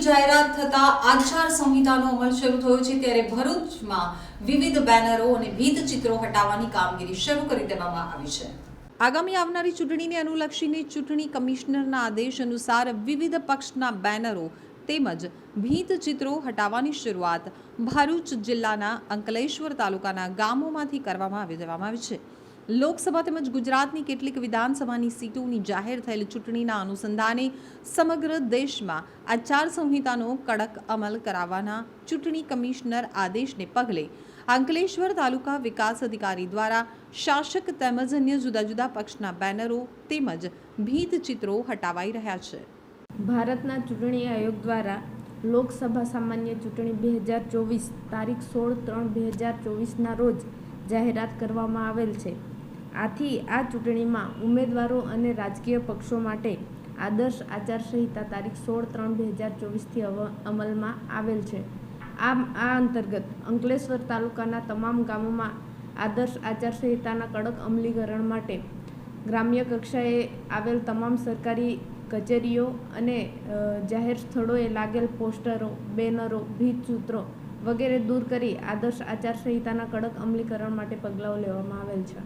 જાહેરાત થતા આચાર સંહિતાનો અમલ શરૂ થયો છે ત્યારે ભરૂચમાં વિવિધ બેનરો અને ભીત ચિત્રો હટાવવાની કામગીરી શરૂ કરી દેવામાં આવી છે. આગામી આવનારી ચૂંટણીને અનુલક્ષીને ચૂંટણી કમિશનરના આદેશ અનુસાર વિવિધ પક્ષના બેનરો તેમજ ભીત ચિત્રો હટાવવાની શરૂઆત ભરૂચ જિલ્લાના અંકલેશ્વર તાલુકાના ગામોમાંથી કરવામાં આવી દેવામાં આવી છે. લોકસભા તેમજ ગુજરાતની કેટલીક વિધાનસભાની સીટોની જાહેર થયેલ ચૂંટણીના અનુસંધાને સમગ્ર દેશમાં આચાર સંહિતાનો કડક અમલ કરાવવાના ચૂંટણી કમિશનર આદેશને પગલે અંકલેશ્વર તાલુકા વિકાસ અધિકારી દ્વારા શાસક તેમજ અન્ય જુદા જુદા પક્ષના બેનરો તેમજ ભીત ચિત્રો હટાવાઈ રહ્યા છે. ભારતના ચૂંટણી આયોગ દ્વારા લોકસભા સામાન્ય ચૂંટણી બે હજાર ચોવીસ તારીખ સોળ ત્રણ બે હજાર ચોવીસના રોજ જાહેરાત કરવામાં આવેલ છે. આથી આ ચૂંટણીમાં ઉમેદવારો અને રાજકીય પક્ષો માટે આદર્શ આચારસંહિતા તારીખ સોળ ત્રણ બે હજાર ચોવીસથી અમલમાં આવેલ છે. આમ, આ અંતર્ગત અંકલેશ્વર તાલુકાના તમામ ગામોમાં આદર્શ આચારસંહિતાના કડક અમલીકરણ માટે ગ્રામ્ય કક્ષાએ આવેલ તમામ સરકારી કચેરીઓ અને જાહેર સ્થળોએ લાગેલ પોસ્ટરો, બેનરો, ભીતસૂત્રો વગેરે દૂર કરી આદર્શ આચારસંહિતાના કડક અમલીકરણ માટે પગલાંઓ લેવામાં આવેલ છે.